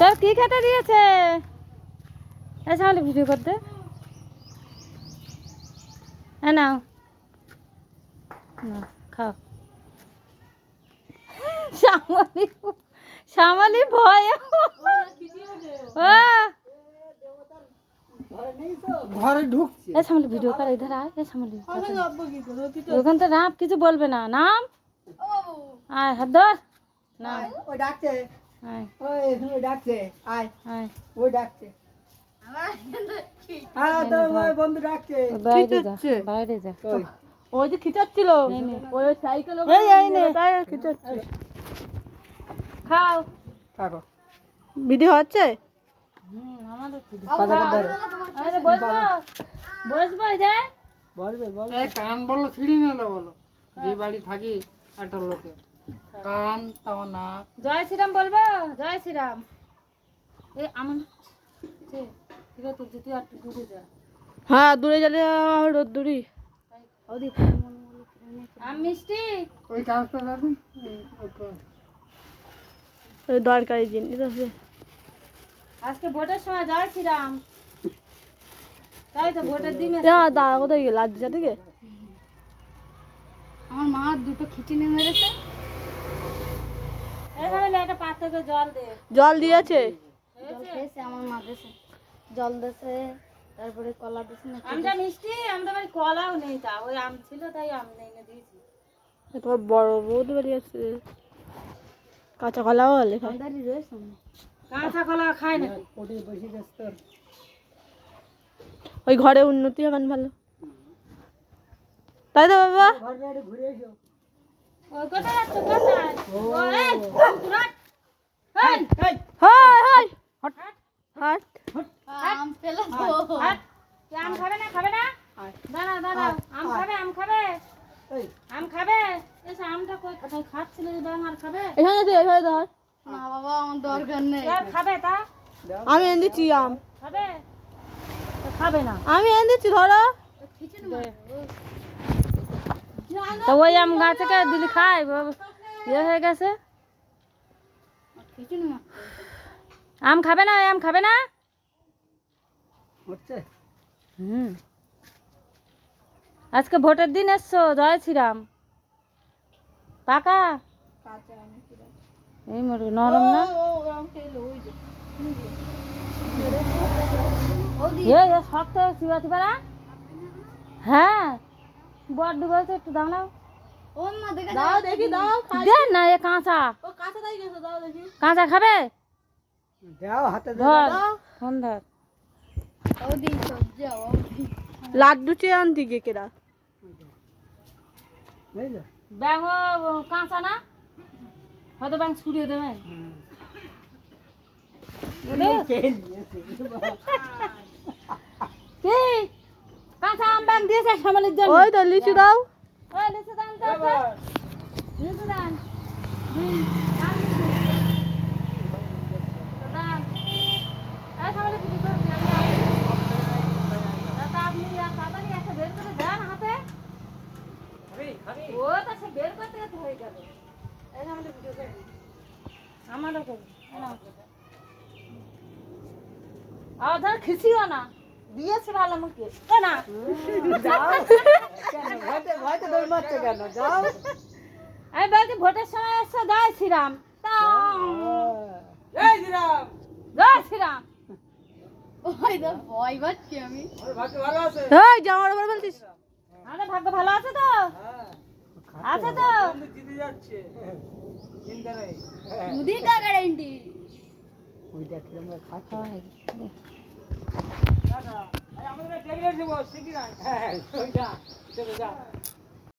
তোর কি খেতে দিয়েছে? এসে আমাকে ভিডিও করতে। হ্যাঁ নাও। খাও। শ্যামলি শ্যামলি ভয়। ও ঘরে ঢুকছে। এ শ্যামলি ভিডিও কর ইধার আয়। এ শ্যামলি ওখান তো নাম কিছু বলবে না। নাম? আয় হাত ধর। নাম। ওই ডাকছে। ডাকছে আয়। ওই ডাকছে। হ্যাঁ ওই বন্ধু ডাকছে। বাইরে যা বাইরে যা। ওই। ওই যে খিচাচ্ছিল ওই সাইকেল খিচাচ্ছে। খাও। থাকো। ভিডিও হচ্ছে? কান বলো ছিঁড়ি না বলো। যে বাড়ি থাকি একটা লোকে। জয় শ্রীরাম বলব? জয় শ্রীরাম। এ আমার হ্যাঁ দূরে গেলে রোদ দূরি মিষ্টি। ওই কাজটা দেখুন ওই দরকারি জিনিস আছে। আজকে ভোটের সময় জয় শ্রীরাম। তাই তো ভোটের দিনে হ্যাঁ দাদা কোথায় গেল? লাজ্জা থেকে। আমার মা দুটো খিচুড়ি মেরেছে। জল দে। জল দিয়েছে? হয়েছে? আমার মা দেশে জল দেশে তারপরে কলা না আমটা মিষ্টি আমাদের বাড়ি কলাও নেই তা। ওই আম ছিল তাই আম এনে দিয়েছি। তোমার বড় বৌদি বাড়ি আছে। কাঁচা কলাও হলে আমাদেরই রয়েছে কাঁচা কলা খায় না ওটি বসে গেছে ওই ঘরে উন্নতি হবেন ভালো? তাই তো বাবা। ঘর ঘুরে এসো। ওই কোথায় যাচ্ছ? আম খাবে আম খাবে খাবে আমটা আর খাবে না। তা আমি এনে দিচ্ছি আম খাবে খাবে না আমি ধরো তো ওই আম গাছ থেকে দিলি খাই ইয়ে হয়ে গেছে? আম খাবে না আম খাবে না? হুম। আজকে ভোটের দিন এসছো জয় শ্রীরাম। পাকা এই মরু নরম না? শক্ত হ্যাঁ। বড্ড বলছে একটু দাও না। দাও দেখি দাও দে না এ কাঁচা। ও কাঁচা তাই গেছে দাও দেখি। কাঁচা খাবে? দাও হাতে ধর। ফোন ধর। ও দি সবজি লাড্ডু চেয়ে আনতি কে কেরা। ব্যাং কাঁচা না? হয়তো ব্যাং ছুড়িয়ে দেবে কাঁচা আম ব্যাং দিয়েছে সামালির জন্য। ওই তো লিচু দাও। ওই লিচু দান আমারও করুন এই নাও। আর ধর খিসিও না। দিয়েছে ভালো মুখে। না। আমি বলছি ভোটের সময় এসে জয় শ্রীরাম। তা জয় শ্রীরাম। ওই তো ভয় পাচ্ছি আমি। ভাগ্য ভালো আছে? আমাদের ভালো আছে তো? আছে তো? গ্যারান্টি আমাদের